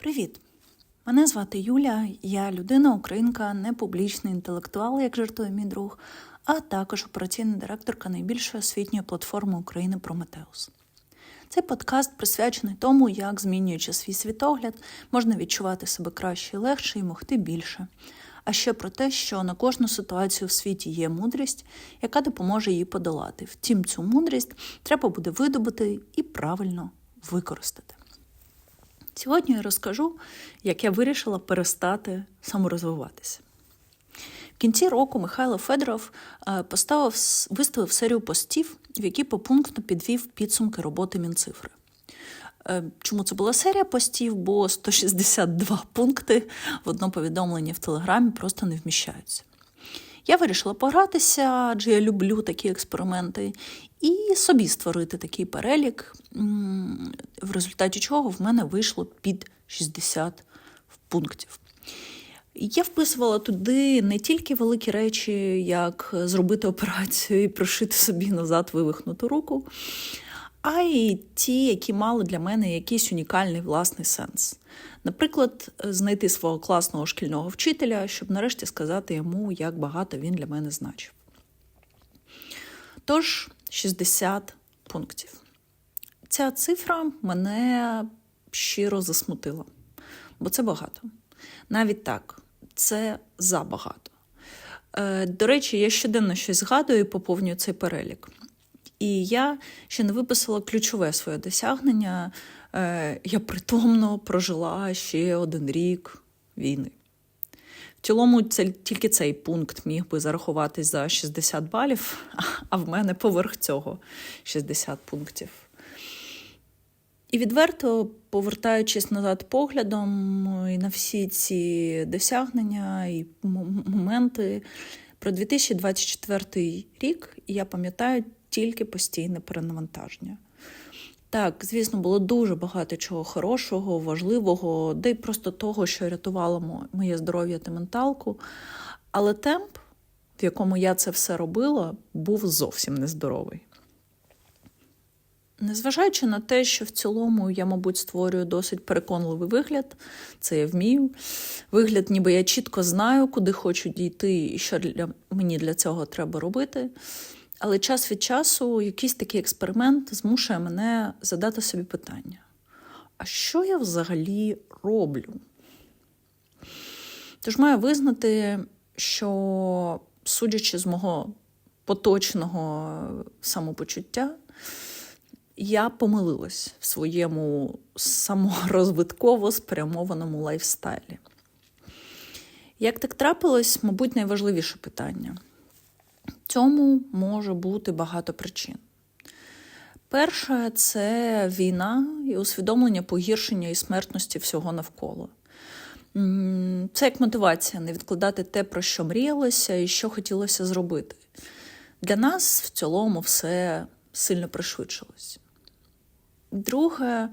Привіт! Мене звати Юля, я людина, українка, не публічний інтелектуал, як жартує мій друг, а також операційна директорка найбільшої освітньої платформи України Прометеус. Цей подкаст присвячений тому, як, змінюючи свій світогляд, можна відчувати себе краще і легше і могти більше. А ще про те, що на кожну ситуацію в світі є мудрість, яка допоможе її подолати. Втім, цю мудрість треба буде видобути і правильно використати. Сьогодні я розкажу, як я вирішила перестати саморозвиватися. В кінці року Михайло Федоров е, поставив, виставив серію постів, в які попунктно підвів підсумки роботи Мінцифри. Е, Чому це була серія постів? Бо 162 пункти в одно повідомлення в Телеграмі просто не вміщаються. Я вирішила погратися, адже я люблю такі експерименти, і собі створити такий перелік, в результаті чого в мене вийшло під 60 пунктів. Я вписувала туди не тільки великі речі, як зробити операцію і прошити собі назад вивихнуту руку, а й ті, які мали для мене якийсь унікальний власний сенс. Наприклад, знайти свого класного шкільного вчителя, щоб нарешті сказати йому, як багато він для мене значив. Тож, 60 пунктів. Ця цифра мене щиро засмутила, бо це багато. Навіть так, це забагато. Е, До речі, я щоденно щось згадую і поповнюю цей перелік. І я ще не виписала ключове своє досягнення. Е, Я притомно прожила ще один рік війни. В цілому, це тільки цей пункт міг би зарахуватись за 60 балів, а в мене поверх цього 60 пунктів. І відверто, повертаючись назад поглядом і на всі ці досягнення і моменти, про 2024 рік я пам'ятаю тільки постійне перенавантаження. Так, звісно, було дуже багато чого хорошого, важливого, де й просто того, що рятувало моє здоров'я та менталку. Але темп, в якому я це все робила, був зовсім нездоровий. Незважаючи на те, що в цілому я, мабуть, створюю досить переконливий вигляд, це я вмію. Вигляд, ніби я чітко знаю, куди хочу дійти і що для, мені для цього треба робити. Але час від часу якийсь такий експеримент змушує мене задати собі питання: а що я взагалі роблю? Тож маю визнати, що, судячи з мого поточного самопочуття, я помилилась в своєму саморозвитково спрямованому лайфстайлі. Як так трапилось, мабуть, найважливіше питання. Цьому може бути багато причин. Перше це війна і усвідомлення погіршення і смертності всього навколо. Це як мотивація не відкладати те, про що мріялося і що хотілося зробити. Для нас в цілому все сильно пришвидшилось. Друге,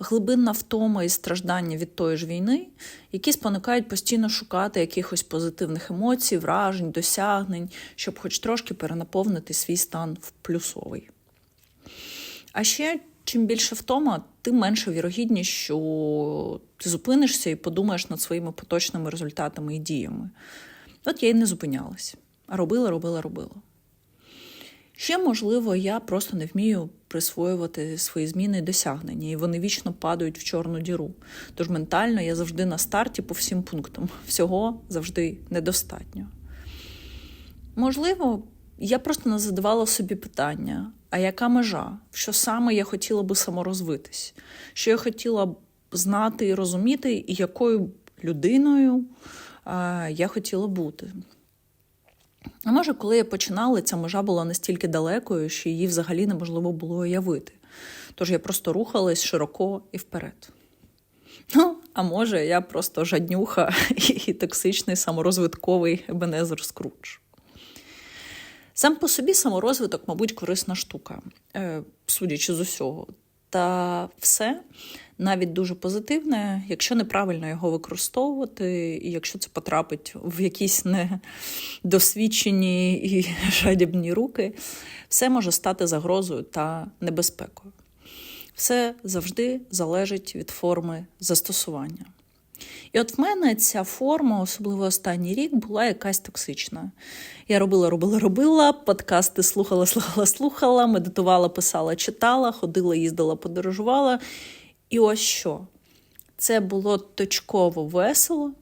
глибинна втома і страждання від тої ж війни, які спонукають постійно шукати якихось позитивних емоцій, вражень, досягнень, щоб хоч трошки перенаповнити свій стан в плюсовий. А ще чим більше втома, тим менша вірогідність, що ти зупинишся і подумаєш над своїми поточними результатами і діями. От я й не зупинялась, а робила, робила, робила. Ще, можливо, я просто не вмію присвоювати свої зміни і досягнення, і вони вічно падають в чорну діру. Тож ментально я завжди на старті по всім пунктам. Всього завжди недостатньо. Можливо, я просто не задавала собі питання: а яка межа? Що саме я хотіла би саморозвитись? Що я хотіла б знати і розуміти, і якою людиною я хотіла бути? А може, коли я починала, ця межа була настільки далекою, що її взагалі неможливо було уявити. Тож я просто рухалась широко і вперед. Ну, а може, я просто жаднюха і токсичний саморозвитковий Ебенезер Скрудж. Сам по собі саморозвиток, мабуть, корисна штука, е, судячи з усього. Та все навіть дуже позитивне, якщо неправильно його використовувати, і якщо це потрапить в якісь недосвідчені і жадібні руки, все може стати загрозою та небезпекою. Все завжди залежить від форми застосування. І от в мене ця форма, особливо останній рік, була якась токсична. Я робила, робила, робила, подкасти слухала, слухала, слухала, медитувала, писала, читала, ходила, їздила, подорожувала. І ось що. Це було точково весело,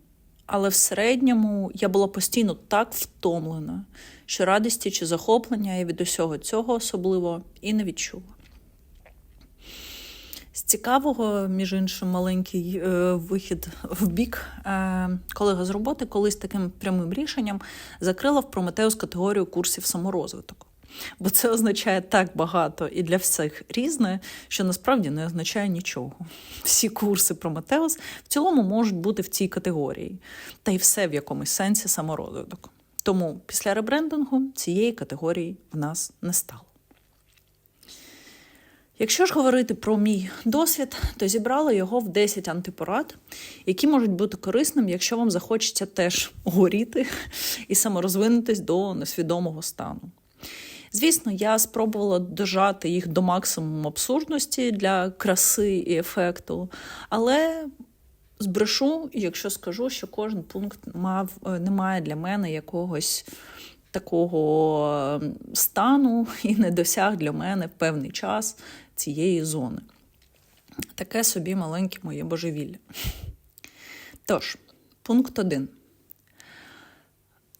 але в середньому я була постійно так втомлена, що радості чи захоплення я від усього цього особливо і не відчула. З цікавого, між іншим, маленький е, вихід в бік. Е, колега з роботи колись таким прямим рішенням закрила в Прометеус категорію курсів саморозвиток. Бо це означає так багато і для всіх різне, що насправді не означає нічого. Всі курси Прометеус в цілому можуть бути в цій категорії, та й все в якомусь сенсі саморозвиток. Тому після ребрендингу цієї категорії в нас не стало. Якщо ж говорити про мій досвід, то зібрала його в 10 антипорад, які можуть бути корисним, якщо вам захочеться теж горіти і саморозвинутись до несвідомого стану. Звісно, я спробувала дожати їх до максимуму абсурдності для краси і ефекту, але збрешу, якщо скажу, що кожен пункт мав, не має для мене якогось такого стану і не досяг для мене в певний час цієї зони. Таке собі маленьке моє божевілля. Тож, пункт 1.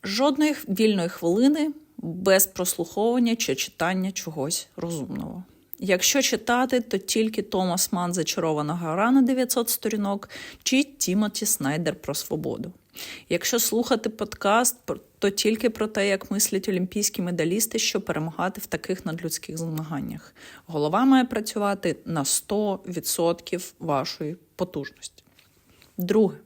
Жодної вільної хвилини без прослуховування чи читання чогось розумного. Якщо читати, то тільки Томас Ман Зачарована гора на 900 сторінок чи Тімоті Снайдер про свободу. Якщо слухати подкаст, то тільки про те, як мислять олімпійські медалісти, щоб перемагати в таких надлюдських змаганнях. Голова має працювати на 100% вашої потужності. Друге.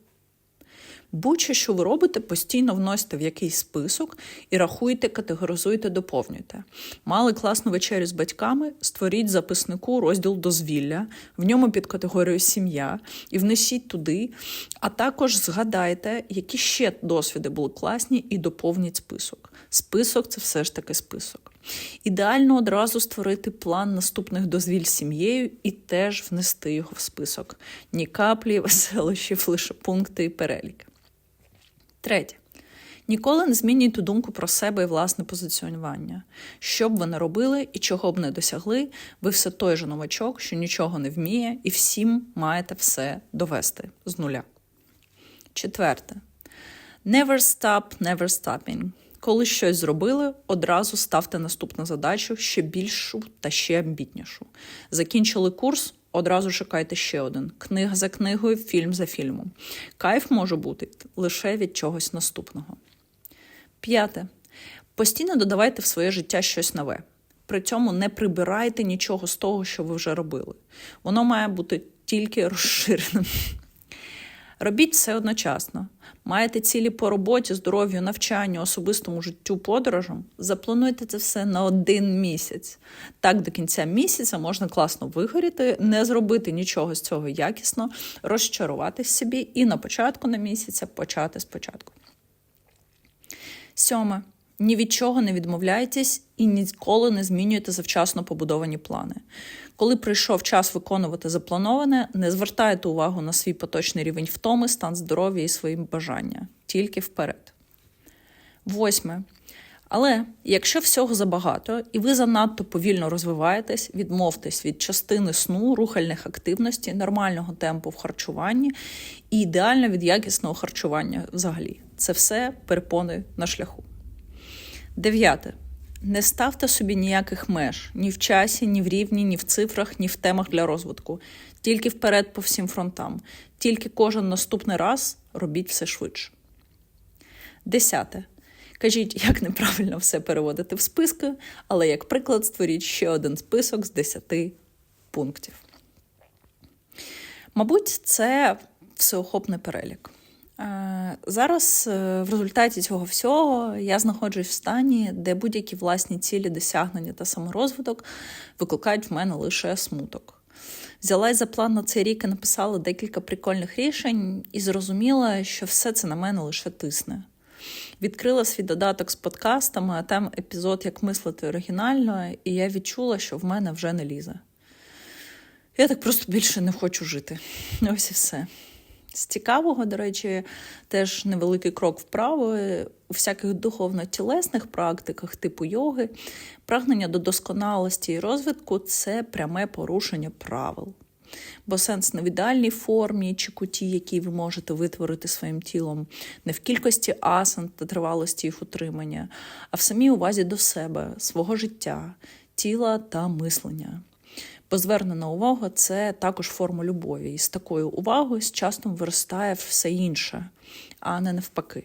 Будь-що, що ви робите, постійно вносите в якийсь список і рахуйте, категоризуйте, доповнюйте. Мали класну вечерю з батьками, створіть записнику розділ дозвілля, в ньому під категорією сім'я і внесіть туди, а також згадайте, які ще досвіди були класні, і доповніть список. Список це все ж таки список. Ідеально одразу створити план наступних дозвіль з сім'єю і теж внести його в список. Ні каплі, веселощів, лише пункти і переліки. Третє. Ніколи не змінюйте думку про себе і власне позиціонування. Що б ви не робили і чого б не досягли, ви все той же новачок, що нічого не вміє, і всім маєте все довести з нуля. Четверте. Never stop, never stopping. Коли щось зробили, одразу ставте наступну задачу ще більшу та ще амбітнішу. Закінчили курс, одразу шукайте ще один: книга за книгою, фільм за фільмом. Кайф може бути лише від чогось наступного. П'яте. Постійно додавайте в своє життя щось нове. При цьому не прибирайте нічого з того, що ви вже робили. Воно має бути тільки розширеним. Робіть все одночасно. Маєте цілі по роботі, здоров'ю, навчанню, особистому життю, подорожам. Заплануйте це все на один місяць. Так до кінця місяця можна класно вигоріти, не зробити нічого з цього якісно, розчаруватись собі і на початку на місяця почати спочатку. Сьоме. Ні від чого не відмовляйтесь і ніколи не змінюйте завчасно побудовані плани. Коли прийшов час виконувати заплановане, не звертайте увагу на свій поточний рівень втоми, стан здоров'я і свої бажання. Тільки вперед. Восьме. Але якщо всього забагато і ви занадто повільно розвиваєтесь, відмовтесь від частини сну, рухальних активностей, нормального темпу в харчуванні і ідеально від якісного харчування взагалі. Це все перепони на шляху. Дев'яте. Не ставте собі ніяких меж ні в часі, ні в рівні, ні в цифрах, ні в темах для розвитку. Тільки вперед по всім фронтам. Тільки кожен наступний раз робіть все швидше. Десяте. Кажіть, як неправильно все переводити в списки, але як приклад створіть ще один список з 10 пунктів. Мабуть, це всеохопний перелік. Зараз е, в результаті цього всього я знаходжусь в стані, де будь-які власні цілі, досягнення та саморозвиток викликають в мене лише смуток. Взялась за план на цей рік і написала декілька прикольних рішень і зрозуміла, що все це на мене лише тисне. Відкрила свій додаток з подкастами, а там епізод як мислити оригінально, і я відчула, що в мене вже не лізе. Я так просто більше не хочу жити. Ось і все. З цікавого, до речі, теж невеликий крок вправо у всяких духовно-тілесних практиках, типу йоги, прагнення до досконалості і розвитку це пряме порушення правил. Бо сенс не в ідеальній формі чи куті, які ви можете витворити своїм тілом, не в кількості асан та тривалості їх утримання, а в самій увазі до себе, свого життя, тіла та мислення. Бо звернена увага це також форма любові, і з такою увагою з часом виростає все інше, а не навпаки.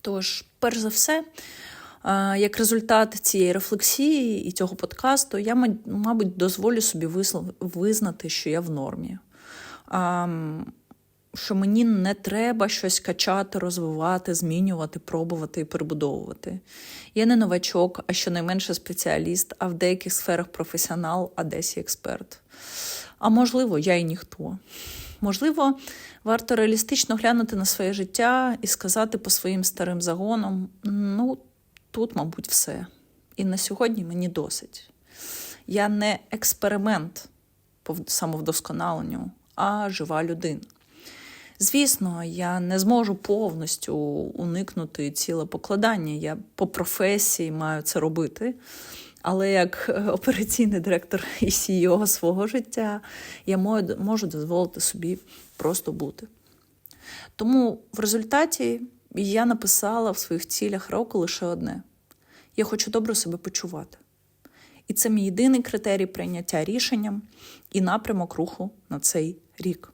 Тож, перш за все, як результат цієї рефлексії і цього подкасту, я, мабуть, дозволю собі визнати, що я в нормі. Що мені не треба щось качати, розвивати, змінювати, пробувати і перебудовувати. Я не новачок, а щонайменше спеціаліст, а в деяких сферах професіонал, а десь експерт. А можливо, я і ніхто. Можливо, варто реалістично глянути на своє життя і сказати по своїм старим загонам: ну, тут, мабуть, все. І на сьогодні мені досить. Я не експеримент по самовдосконаленню, а жива людина. Звісно, я не зможу повністю уникнути ціле покладання. Я по професії маю це робити. Але як е, операційний директор і CEO свого життя, я можу дозволити собі просто бути. Тому в результаті я написала в своїх цілях року лише одне: я хочу добре себе почувати. І це мій єдиний критерій прийняття рішенням і напрямок руху на цей рік.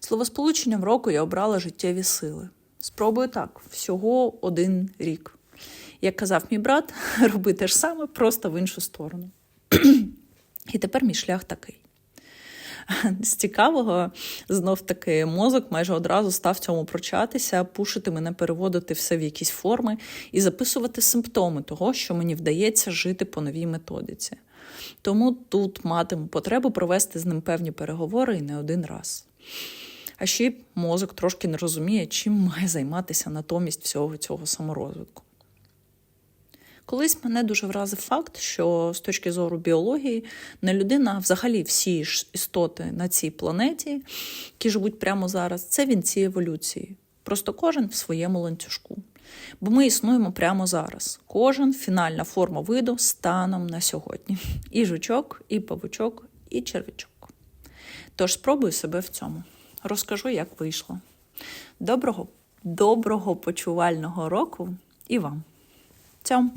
Словосполученням року я обрала життєві сили. Спробую так, всього один рік. Як казав мій брат, роби те ж саме, просто в іншу сторону. І тепер мій шлях такий. З цікавого, знов таки, мозок майже одразу став цьому прочатися, пушити мене переводити все в якісь форми і записувати симптоми того, що мені вдається жити по новій методиці. Тому тут матиму потребу провести з ним певні переговори і не один раз. А ще мозок трошки не розуміє, чим має займатися натомість всього цього саморозвитку. Колись мене дуже вразив факт, що з точки зору біології не людина, а взагалі всі ж істоти на цій планеті, які живуть прямо зараз, це вінці еволюції. Просто кожен в своєму ланцюжку. Бо ми існуємо прямо зараз. Кожен фінальна форма виду станом на сьогодні. І жучок, і павучок, і червячок. Тож спробую себе в цьому. Розкажу, як вийшло. Доброго, доброго почувального року і вам. Цьом!